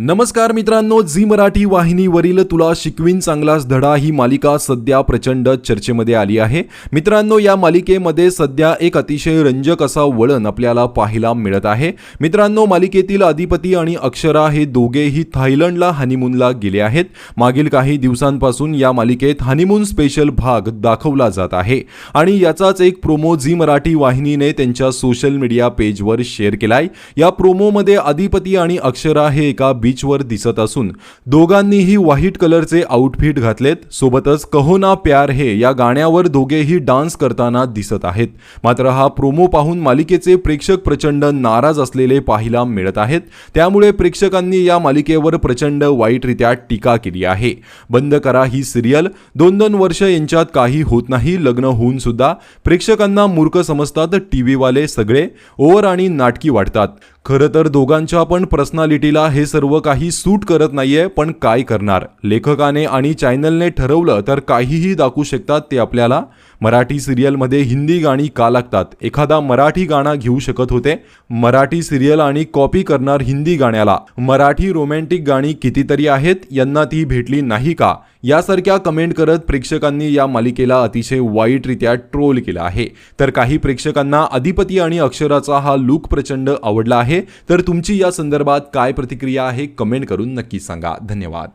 नमस्कार मित्रांनो झी मराठी वाहिनीवरील तुला शिकवीन चांगलाच धडा ही मालिका सध्या प्रचंड चर्चेमध्ये आली आहे. मित्रांनो या मालिकेमध्ये सध्या एक अतिशय रंजक असा वळण आपल्याला पाहायला मिळत आहे. मित्रांनो मालिकेतील अधिपती आणि अक्षरा हे दोघेही थायलंडला हनीमूनला गेले आहेत. मागील काही दिवसांपासून या मालिकेत हनीमून स्पेशल भाग दाखवला जात आहे. आणि याचाच एक प्रोमो झी मराठी वाहिनीने त्यांच्या सोशल मीडिया पेजवर शेअर केलाय. या प्रोमोमध्ये अधिपती आणि अक्षरा हे एका बीचवर दिसत असून दोघांनीही व्हाईट कलरचे आउटफिट घातलेत. सोबतच कहो ना प्यार हे या गाण्यावर दोघेही डान्स करताना दिसत आहेत. मात्र हा प्रोमो पाहून मालिकेचे प्रेक्षक प्रचंड नाराज असलेले पाहायला मिळत आहेत. त्यामुळे प्रेक्षकांनी या मालिकेवर प्रचंड वाईटरित्या टीका केली आहे. बंद करा ही सिरियल दोन दोन वर्ष यांच्यात काही होत नाही लग्न होऊन सुद्धा. प्रेक्षकांना मूर्ख समजतात टीव्हीवाले सगळे. ओवर आणि नाटकी वाटतात खरं तर दोघांच्या पण पर्सनॅलिटीला हे सर्व सर्व काही सूट करत नाहीये पण काय करणार? लेखकाने आणि चॅनलने ठरवलं तर काहीही दाखवू शकतात ते आपल्याला. मराठी सिरियलमध्ये हिंदी गाणी का लागतात? एखादा मराठी गाणं घेऊ शकत होते. मराठी सिरियल आणि कॉपी करणार हिंदी गाण्याला. मराठी रोमॅन्टिक गाणी कितीतरी आहेत यांना ती भेटली नाही का? यासारख्या कमेंट करत प्रेक्षकांनी या मालिकेला अतिशय वाईटरित्या ट्रोल केला आहे. तर काही प्रेक्षकांना अधिपती आणि अक्षराचा हा लुक प्रचंड आवडला आहे. तर तुमची या संदर्भात काय प्रतिक्रिया आहे कमेंट करून नक्की सांगा. धन्यवाद.